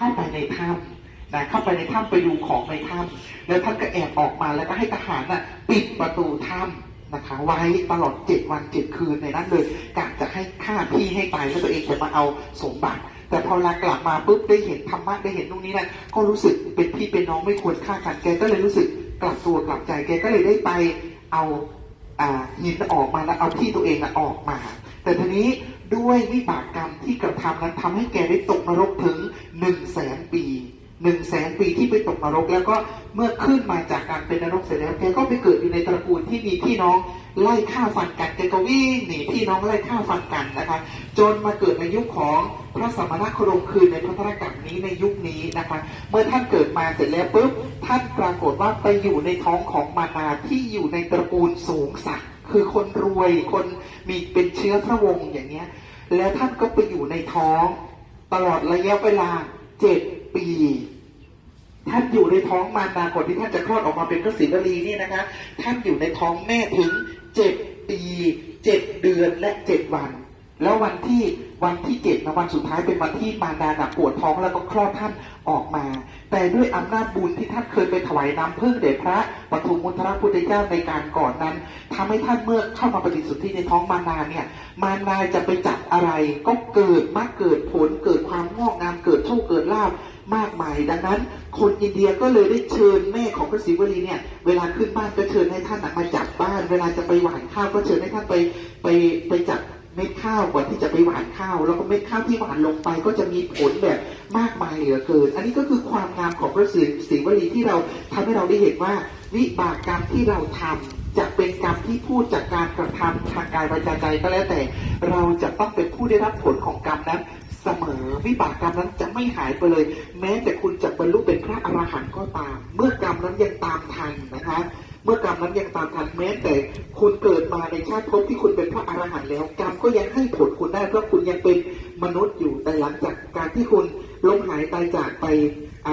เข้าไปในถ้ำนะเข้าไปในถ้ำไปดูของในถ้ำแล้วท่านก็แอบออกมาแล้วก็ให้ทหารน่ะปิดประตูถ้ำนะคะ ไว้ตลอดเจ็ดวันเจ็ดคืนในนั้นเลยกะจะให้ฆ่าพี่ให้ตายแล้วตัวเองจะมาเอาสมบัติ แต่พอลากลับมาปุ๊บได้เห็นธรรมะได้เห็นตรงนี้นั่นก็รู้สึกเป็นพี่เป็นน้องไม่ควรฆ่ากันแกก็เลยรู้สึกกลับตัวกลับใจแกก็เลยได้ไปเอาอ่าหินออกมาแล้วเอาที่ตัวเองนะออกมา แต่ทีนี้ด้วยวิบากกรรมที่กระทำนั้นทำให้แกได้ตกนรกถึงหนึ่งแสนปีหนึ่งแสนปีที่ไปตกนรก แล้วก็เมื่อขึ้นมาจากการเป็นนรกเสร็จแล้วแกก็ไปเกิดอยู่ในตระกูลที่มีพี่น้องไล่ฆ่าฟันกันแกก็วิ่งหนีพี่น้องไล่ฆ่าฟันกันนะคะจนมาเกิดในยุคของพระสมณโคดมคือในพระธรกัปนี้ในยุคนี้นะคะเมื่อท่านเกิดมาเสร็จแล้วปุ๊บท่านปรากฏว่าไปอยู่ในท้องของมานาที่อยู่ในตระกูลสูงสักดิ์ คือคนรวยคนมีเป็นเชื้อพระวงศ์อย่างเงี้ย แล้วท่านก็ไปอยู่ในท้องตลอดระยะเวลาเจ็ดปี ท่านอยู่ในท้องมารดาก่อนที่ท่านจะคลอดออกมาเป็นพระศิวลีนี่นะคะ ท่านอยู่ในท้องแม่ถึงเจ็ดปีเจ็ดเดือนและเจ็ดวัน แล้ววันที่วันที่เจ็ดนะวันสุดท้ายเป็นวันที่มารดาหนักปวดท้องแล้วก็คลอดท่านออกมา แต่ด้วยอำนาจบุญที่ท่านเคยไปถวายน้ำพึ่งแด่พระปฐุมมุทรพุทธเจ้าในการก่อนนั้นทำให้ท่านเมื่อเข้ามาปฏิสุทธิในท้องมารดาเนี่ย มารดาจะไปจับอะไร ก็เกิดมากเกิดผลเกิดความงอกงามเกิดโชคเกิดลาภมากมาย ดังนั้น คนอินเดียก็เลยได้เชิญแม่ของพระศิวลีเนี่ยเวลาขึ้นบ้านก็เชิญให้ท่านมาจับบ้าน เวลาจะไปหวานข้าวก็เชิญให้ท่านไปไปไปจับ เม็ดข้าวก่อนที่จะไปหวานข้าว แล้วก็เม็ดข้าวที่หวานลงไปก็จะมีผลแบบมากมายเหลือเกิน อันนี้ก็คือความงามของพระศรีศรีวลีที่เราทำให้เราได้เห็นว่า วิบากกรรมที่เราทำจะเป็นกรรมที่พูดจากการกระทำทางกายวาจาใจก็แล้วแต่ เราจะต้องเป็นผู้ได้รับผลของกรรมนั้นเสมอวิบากกรรมนั้นจะไม่หายไปเลย แม้แต่คุณจะบรรลุเป็นพระอรหันต์ก็ตาม เมื่อกรรมนั้นยังตามทันนะคะ เมื่อกรรมนั้นยังตามทันแม้แต่คุณเกิดมาในชาติภพที่คุณเป็นพระอรหันต์แล้ว กรรมก็ยังให้ผลคุณได้เพราะคุณยังเป็นมนุษย์อยู่แต่หลังจากการที่คุณล้มหายตายจากไป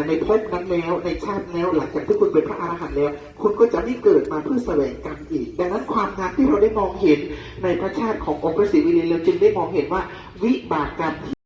ในภพนั้นแล้วในชาติแล้วหลังจากที่คุณเป็นพระอรหันต์แล้ว คุณก็จะไม่เกิดมาเพื่อแสวงกรรมอีก ดังนั้นความงามที่เราได้มองเห็นในพระชาติขององค์พระศรีวิริเราจึงได้มองเห็นว่าวิบากกรรม